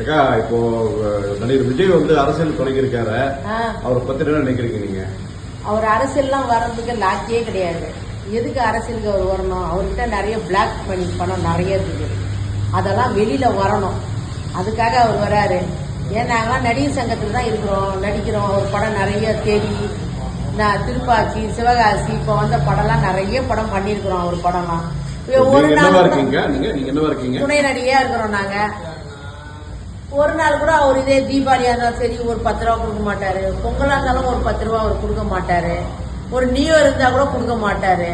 அக்கா இப்போ நடிகர் விஜய் வந்து அரசியல் தொடங்கியிருக்காரு. அவரை பத்தி என்ன நினைக்கிறீங்க நீங்க? அவர் அரசியல்லாம் வர்றதுக்கு லாக்கியே கிடையாது. எதுக்கு அரசியலுக்கு அவர் வரணும்? அவர்கிட்ட நிறைய பிளாக் பண்ணி பணம் நிறைய இருக்குது. அதெல்லாம் வெளியில வரணும். அதுக்காக அவர் வராரு ஏன் நாங்களாம் நடிகர் சங்கத்தில் தான் இருக்கிறோம். நடிக்கிறோம். அவர் படம் நிறைய தேடி நான் திருப்பாச்சி சிவகாசி இப்போ வந்த படம்லாம் நிறைய படம் பண்ணியிருக்கிறோம். அவர் படம்லாம். ஒரு நாள் துணை நடிகையா இருக்கிறோம் நாங்க. ஒரு நாள் கூட அவர் இதே தீபாவளியா இருந்தாலும் சரி ஒரு பத்து ரூபா கொடுக்க மாட்டாரு. பொங்கலா இருந்தாலும் ஒரு பத்து ரூபா அவர் கொடுக்க மாட்டாரு. ஒரு நியூ இயர் இருந்தா கூட கொடுக்க மாட்டாரு.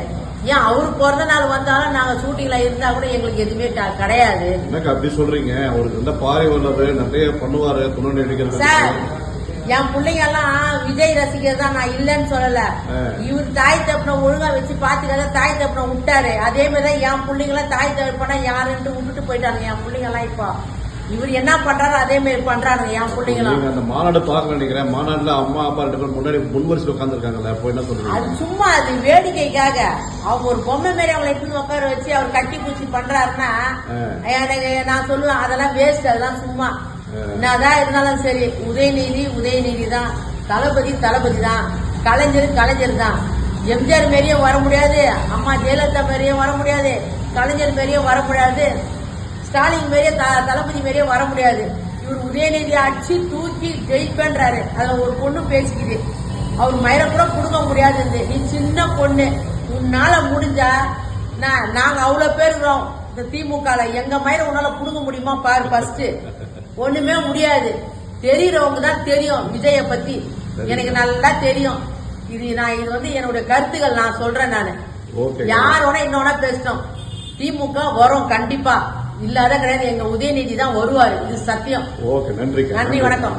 ஏன் அவரு பிறந்த நாள் வந்தாலும் நாங்க ஷூட்டிங்ல இருந்தா கூட எங்களுக்கு எதுவுமே கிடையாது. என்னக்கா அப்படி சொல்றீங்க? அவருக்கு நல்ல பாறை வல்லது நிறைய பண்ணுவாரு துணை நடிகர்கள் சார் என் பிள்ளைங்க எல்லாம் விஜய் ரசிகர் தான் நான் இல்லைன்னு சொல்லல. இவர் தாய் தப்பனை ஒழுங்கா வச்சு பாத்துக்காத தாய் தப்பனை விட்டாரு. அதே மாதிரி தான் என் பிள்ளைங்க எல்லாம் தாய் தப்பனா யாருன்ட்டு விட்டுட்டு போயிட்டாங்க என் பிள்ளைங்க எல்லாம் இப்போ. இவர் என்ன பண்றாரோ அதே மாதிரி பண்றாங்க என் பிள்ளைங்க எல்லாம் நீங்க அந்த மாநாடு பார்க்க நினைக்கிறேன். மாநாடுல அம்மா அப்பா ரெண்டு பேரும் முன்னாடி முன்வரிசையில் உட்காந்துருக்காங்கல்ல அப்போ என்ன சொல்றீங்க? அது சும்மா அது வேடிக்கைக்காக. அவர் ஒரு பொம்மை மாரி அவங்களை எடுத்து உட்கார வச்சு அவர் கட்டி பூச்சி பண்றாருன்னா. எனக்கு நான் சொல்லுவேன் அதெல்லாம் வேஸ்ட் அதெல்லாம் சும்மா. என்னதான் இருந்தாலும் சரி உதயநிதி உதயநிதி தான். தளபதி தளபதி தான். கலைஞர் கலைஞர் தான். எம்ஜிஆர் மாரியும் வர முடியாது அம்மா ஜெயலலிதா மாரியும் வர முடியாது கலைஞர் மாரியும் வர முடியாது. ஸ்டாலின் மாரியே தளபதி மாரியே வர முடியாது. இவர் உதயநிதி அடிச்சு தூக்கி ஜெயிப்பேன்றாரு. அதுல ஒரு பொண்ணு பேசிக்குது. அவர் மயில கூட கொடுக்க முடியாது நீ சின்ன பொண்ணு. உன்னால முடிஞ்சா நான் நாங்க அவ்வளவு பேர் இருக்கிறோம். இந்த திமுகல எங்க மயில உன்னால புடுங்க முடியுமா பாரு ஃபர்ஸ்ட் ஒண்ணுமே முடியாது. தெரியறவங்க தான் தெரியும் விஜய பத்தி. எனக்கு நல்லா தெரியும். இது நான் இது வந்து என்னுடைய கருத்துக்கள். நான் சொல்றேன் நானு. யாரோட இன்னொன்னா பேசணும் திமுக வரும் கண்டிப்பா. இல்லாத கிடையாது எங்க உதயநிதி தான் வருவாரு. இது சத்தியம். ஓகே நன்றி நன்றி, வணக்கம்.